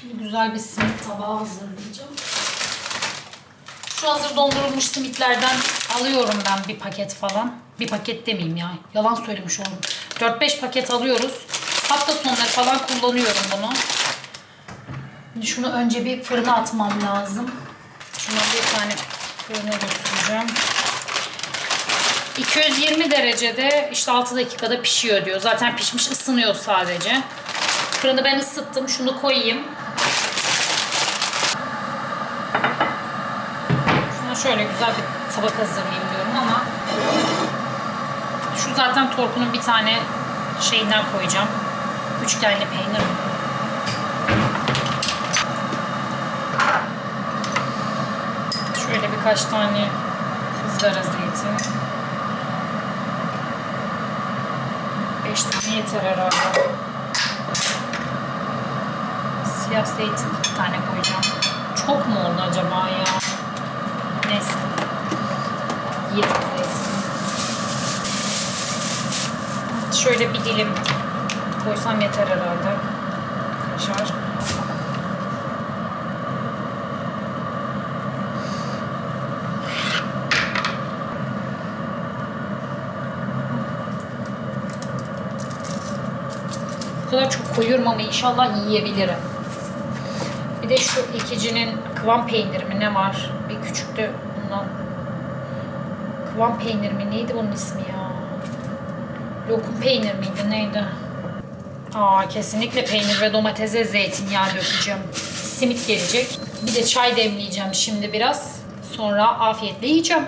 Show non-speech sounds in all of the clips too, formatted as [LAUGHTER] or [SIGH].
Şimdi güzel bir simit tabağı hazırlayacağım. Şu hazır dondurulmuş simitlerden alıyorum ben bir paket falan. Bir paket demeyeyim ya. Yalan söylemiş oldum. 4-5 paket alıyoruz. Hafta sonları falan kullanıyorum bunu. Şimdi şunu önce bir fırına atmam lazım. Şuna bir tane fırına götüreceğim. 220 derecede işte 6 dakikada pişiyor diyor. Zaten pişmiş ısınıyor sadece. Fırını ben ısıttım. Şunu koyayım. Şuna şöyle güzel bir tabak hazırlayayım diyorum ama şu zaten torkunun bir tane şeyinden koyacağım. Üçgenli peynir. Şöyle birkaç tane ızgara zeytin. Tane yeter herhalde. Siyah zeytin iki tane koyacağım. Çok mu oldu acaba ya? Neyse. Yedi zeytin. Şöyle bir dilim koysam yeter herhalde. Kaşar. Çok koyuyorum ama inşallah yiyebilirim. Bir de şu ikicinin kıvam peyniri mi ne var? Bir küçük de bundan. Kıvam peyniri mi? Neydi bunun ismi ya? Lokum peynir miydi? Neydi? Aa kesinlikle peynir ve domatese zeytinyağı dökeceğim. Simit gelecek. Bir de çay demleyeceğim şimdi biraz. Sonra afiyetle yiyeceğim.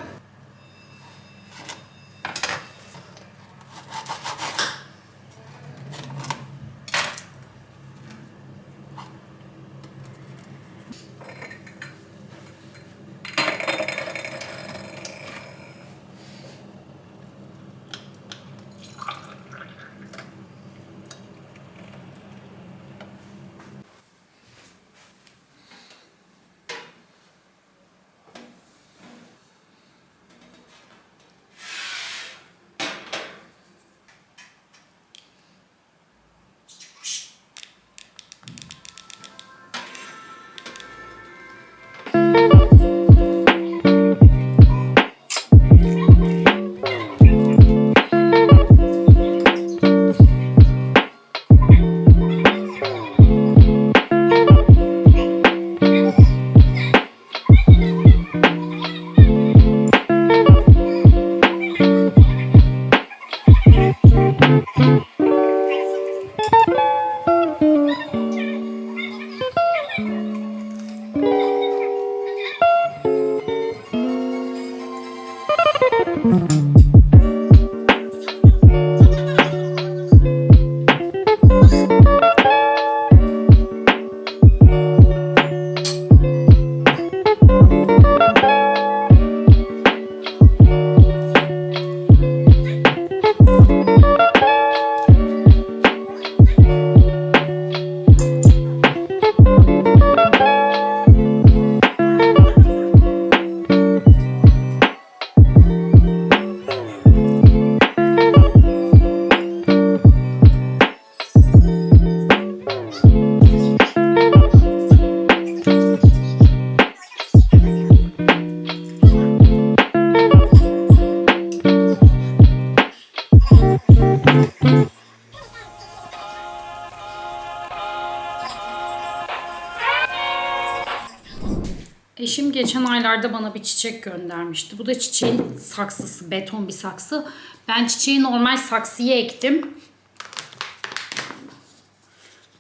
Eşim geçen aylarda bana bir çiçek göndermişti. Bu da çiçeğin saksısı, beton bir saksı. Ben çiçeği normal saksıya ektim.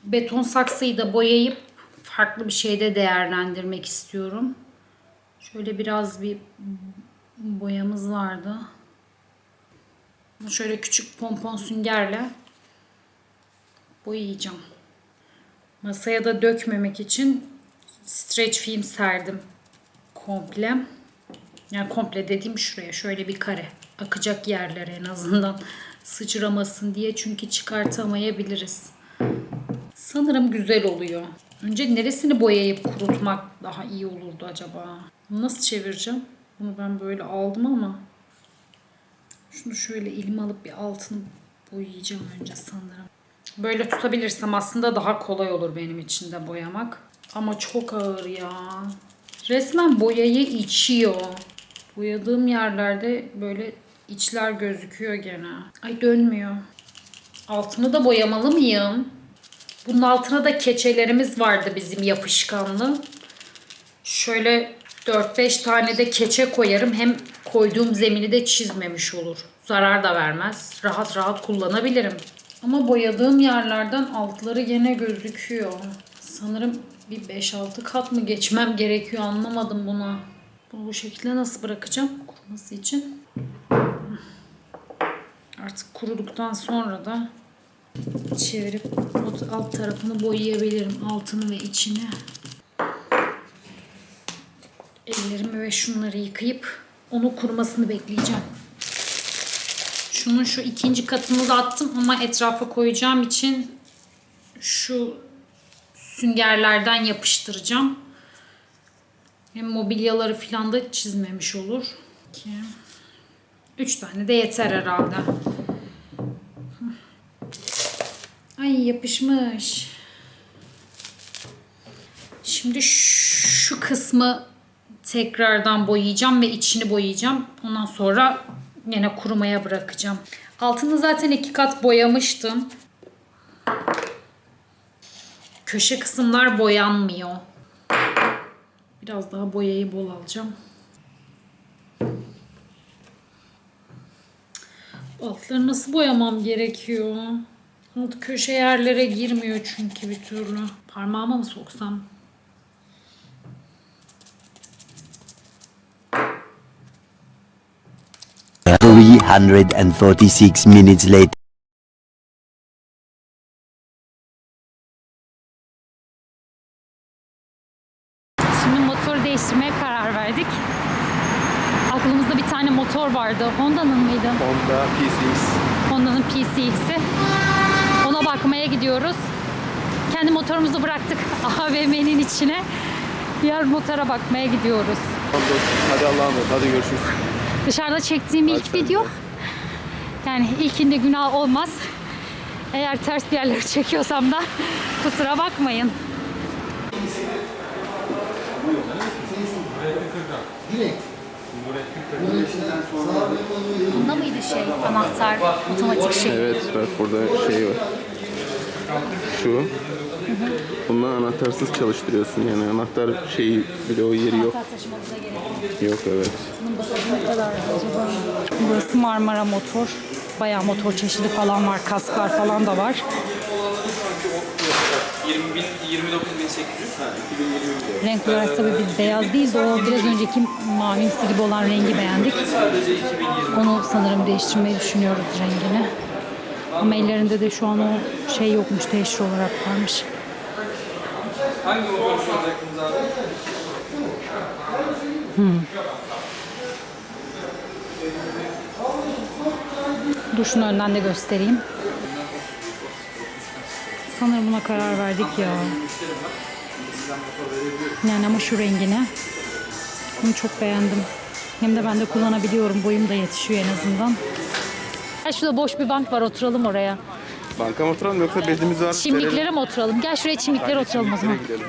Beton saksıyı da boyayıp farklı bir şeyde değerlendirmek istiyorum. Şöyle biraz bir boyamız vardı. Şöyle küçük pompon süngerle boyayacağım. Masaya da dökmemek için streç film serdim komple. Yani komple dediğim şuraya şöyle bir kare. Akacak yerlere en azından [LAUGHS] sıçramasın diye çünkü çıkartamayabiliriz. Sanırım güzel oluyor. Önce neresini boyayıp kurutmak daha iyi olurdu acaba? Nasıl çevireceğim? Bunu ben böyle aldım ama şunu şöyle elime alıp bir altını boyayacağım önce sanırım. Böyle tutabilirsem aslında daha kolay olur benim için de boyamak. Ama çok ağır ya. Resmen boyayı içiyor. Boyadığım yerlerde böyle içler gözüküyor gene. Ay dönmüyor. Altını da boyamalı mıyım? Bunun altına da keçelerimiz vardı bizim yapışkanlı. Şöyle 4-5 tane de keçe koyarım. Hem koyduğum zemini de çizmemiş olur. Zarar da vermez. Rahat rahat kullanabilirim. Ama boyadığım yerlerden altları gene gözüküyor. Sanırım bir 5-6 kat mı geçmem gerekiyor anlamadım buna. Bunu bu şekilde nasıl bırakacağım kuruması için? Artık kuruduktan sonra da çevirip alt tarafını boyayabilirim. Altını ve içini. Ellerimi ve şunları yıkayıp onun kurumasını bekleyeceğim. Şunun şu ikinci katını da attım ama etrafa koyacağım için şu süngerlerden yapıştıracağım. Hem mobilyaları falan da çizmemiş olur. İki. Üç tane de yeter herhalde. Ay yapışmış. Şimdi şu kısmı tekrardan boyayacağım ve içini boyayacağım. Ondan sonra yine kurumaya bırakacağım. Altını zaten iki kat boyamıştım. Köşe kısımlar boyanmıyor. Biraz daha boyayı bol alacağım. Altları nasıl boyamam gerekiyor? Alt köşe yerlere girmiyor çünkü bir türlü. Parmağıma mı soksam? Three hundred and forty-six minutes later. Değiştirmeye karar verdik. Aklımızda bir tane motor vardı. Honda'nın mıydı? Honda PCX. Honda'nın PCX'i. Ona bakmaya gidiyoruz. Kendi motorumuzu bıraktık [LAUGHS] AVM'nin içine. Diğer motora bakmaya gidiyoruz. Tamam dostum. Hadi Allah'a emanet. Hadi görüşürüz. Dışarıda çektiğim ilk Hadi sen video. de. Yani ilkinde günah olmaz. Eğer ters bir yerleri çekiyorsam da kusura bakmayın. Bunda mıydı şey anahtar otomatik şey? Evet bak burada şey var. Şu. Bundan anahtarsız çalıştırıyorsun yani anahtar şeyi bile o yeri yok. Anahtar taşımanıza gerek yok. Yok evet. Ne kadar acaba? Burası Marmara Motor. Bayağı motor çeşidi falan var. Kasklar falan da var. 20 bin, 29.800. Renk olarak tabii biz beyaz değil de o biraz önceki mavimsi gibi olan rengi beğendik. Onu sanırım değiştirmeyi düşünüyoruz rengini. Ama ellerinde de şu an o şey yokmuş, teşhir olarak varmış. Hangi motor soracaktınız abi? Dur şunu önden de göstereyim. Sanırım buna karar verdik ya. Yani ama şu rengine. Bunu çok beğendim. Hem de ben de kullanabiliyorum. Boyum da yetişiyor en azından. Ya şurada boş bir bank var. Oturalım oraya. Banka mı oturalım yoksa bezimiz var. Çimliklere mi oturalım? Gel şuraya çimliklere oturalım o zaman. Gidelim.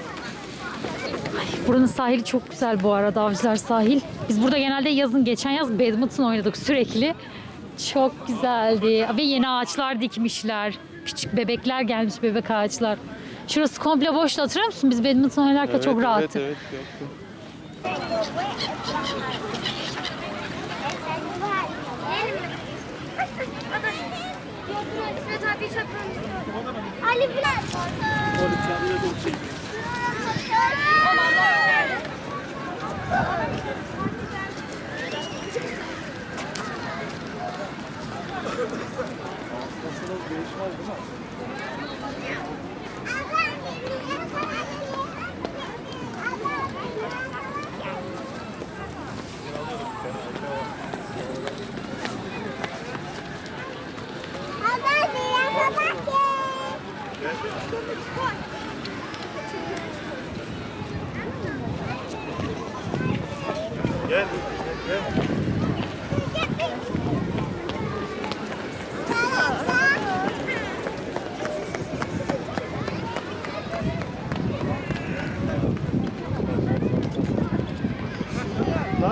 Buranın sahili çok güzel bu arada Avcılar sahil. Biz burada genelde yazın geçen yaz badminton oynadık sürekli. Çok güzeldi. Ve yeni ağaçlar dikmişler. Küçük bebekler gelmiş bebek ağaçlar. Şurası komple boştu hatırlıyor musun? Biz badminton oynarken çok rahattık. Evet evet yoktu. Ali [LAUGHS] Bülent.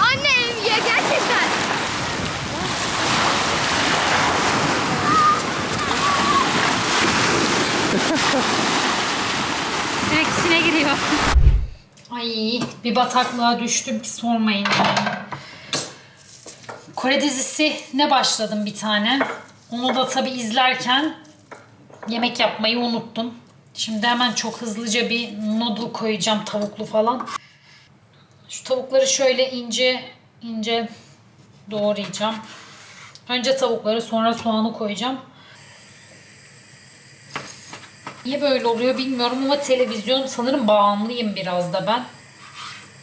Anne ya gerçekten. Direkt içine giriyor. Ay bir bataklığa düştüm ki sormayın. Kore dizisi ne başladım bir tane. Onu da tabi izlerken yemek yapmayı unuttum. Şimdi hemen çok hızlıca bir noodle koyacağım tavuklu falan. Şu tavukları şöyle ince ince doğrayacağım. Önce tavukları sonra soğanı koyacağım. Niye böyle oluyor bilmiyorum ama televizyon sanırım bağımlıyım biraz da ben.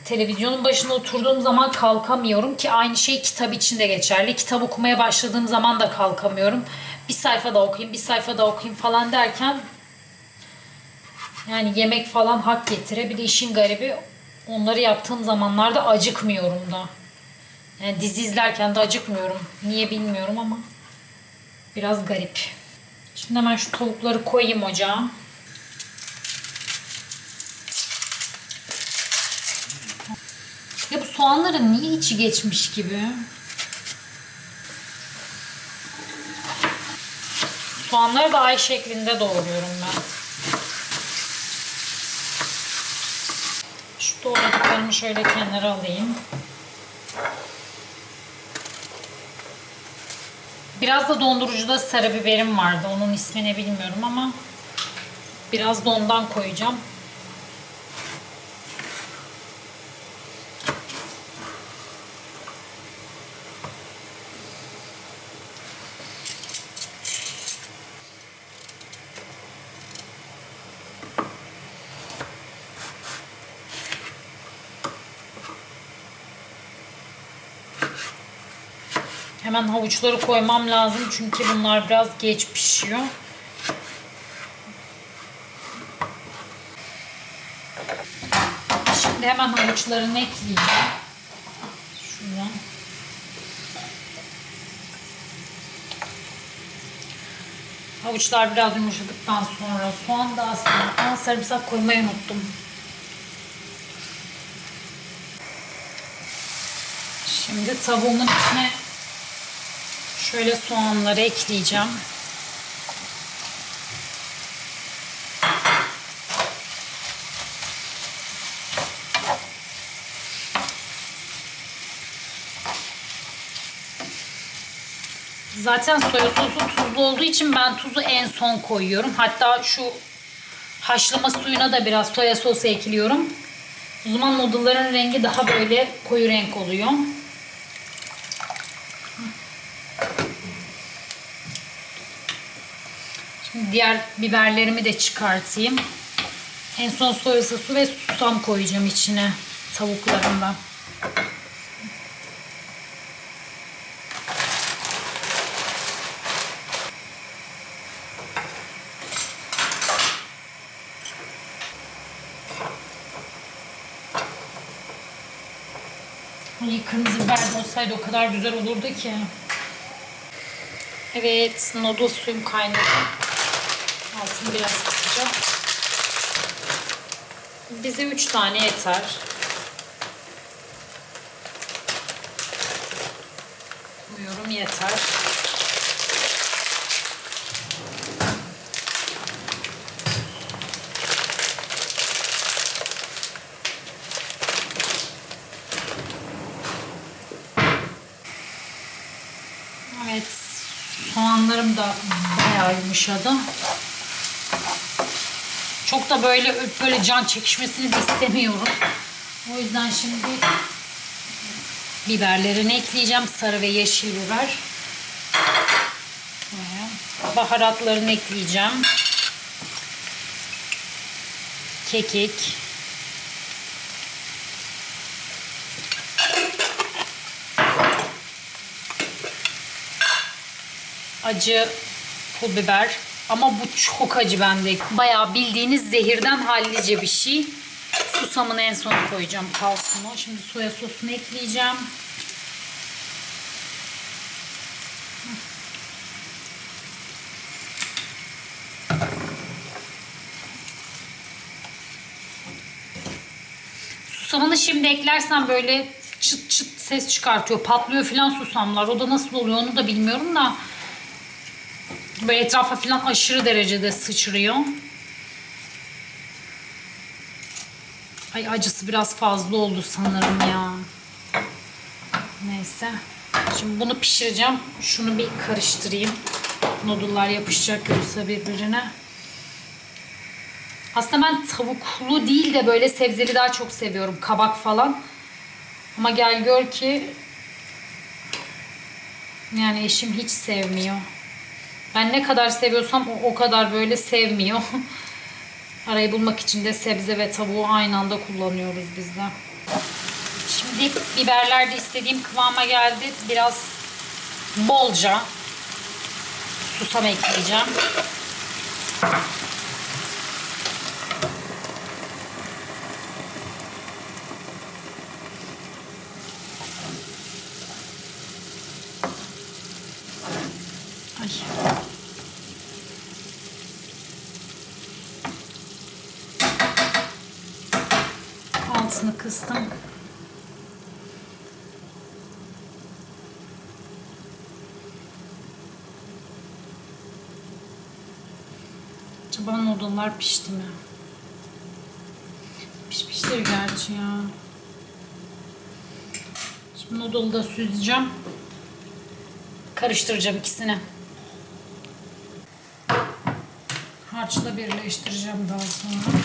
Televizyonun başına oturduğum zaman kalkamıyorum ki aynı şey kitap için de geçerli. Kitap okumaya başladığım zaman da kalkamıyorum. Bir sayfa da okuyayım, bir sayfa da okuyayım falan derken yani yemek falan hak getire. Bir de işin garibi onları yaptığım zamanlarda acıkmıyorum da. Yani dizi izlerken de acıkmıyorum. Niye bilmiyorum ama biraz garip. Şimdi hemen şu tavukları koyayım ocağa. Ya bu soğanların niye içi geçmiş gibi? Soğanları da ay şeklinde doğruyorum ben. Şu doğradıklarımı şöyle kenara alayım. Biraz da dondurucuda sarı biberim vardı. Onun ismini bilmiyorum ama biraz da ondan koyacağım. Hemen havuçları koymam lazım çünkü bunlar biraz geç pişiyor. Şimdi hemen havuçlarını ekleyeceğim. Şuradan. Havuçlar biraz yumuşadıktan sonra soğan da aslında sarımsak koymayı unuttum. Şimdi tavuğumun içine Şöyle soğanları ekleyeceğim. Zaten soya sosu tuzlu olduğu için ben tuzu en son koyuyorum. Hatta şu haşlama suyuna da biraz soya sosu ekliyorum. O zaman noodle'ların rengi daha böyle koyu renk oluyor. Diğer biberlerimi de çıkartayım. En son soya sosu ve susam koyacağım içine tavuklarımdan. Ay, kırmızı biber olsaydı o kadar güzel olurdu ki. Evet, noodle suyum kaynadı. Altını biraz kısacağım. Bize 3 tane yeter. Koyuyorum yeter. Evet, soğanlarım da bayağı yumuşadı. Çok da böyle böyle can çekişmesini de istemiyorum. O yüzden şimdi biberlerini ekleyeceğim. Sarı ve yeşil biber. Baharatlarını ekleyeceğim. Kekik. Acı pul biber. Ama bu çok acı bende. Bayağı bildiğiniz zehirden hallice bir şey. Susamını en son koyacağım kalsın o. Şimdi soya sosunu ekleyeceğim. Susamını şimdi eklersen böyle çıt çıt ses çıkartıyor. Patlıyor filan susamlar. O da nasıl oluyor onu da bilmiyorum da. Böyle etrafa filan aşırı derecede sıçrıyor. Ay acısı biraz fazla oldu sanırım ya. Neyse. Şimdi bunu pişireceğim. Şunu bir karıştırayım. Noodle'lar yapışacak yoksa birbirine. Aslında ben tavuklu değil de böyle sebzeli daha çok seviyorum. Kabak falan. Ama gel gör ki yani eşim hiç sevmiyor. Ben ne kadar seviyorsam o, o kadar böyle sevmiyor. [LAUGHS] Arayı bulmak için de sebze ve tavuğu aynı anda kullanıyoruz biz de. Şimdi biberler de istediğim kıvama geldi. Biraz bolca susam ekleyeceğim. Ay. Altını kıstım. Acaba noodle'lar pişti mi? Pişmiştir gerçi ya. Şimdi noodle'ı da süzeceğim. Karıştıracağım ikisini. Harçla birleştireceğim daha sonra.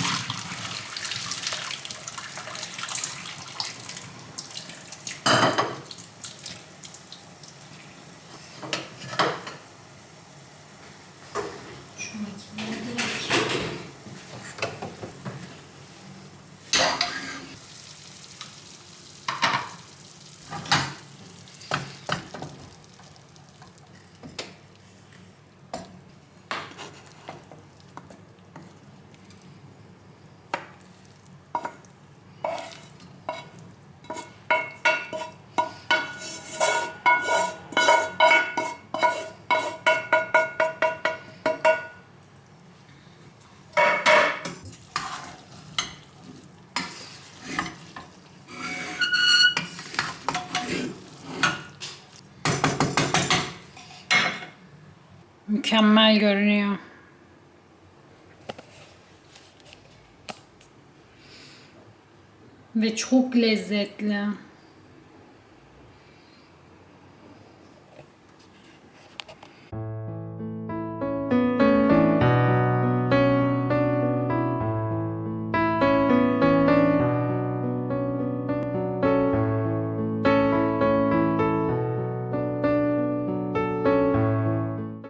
Mükemmel görünüyor. Ve çok lezzetli.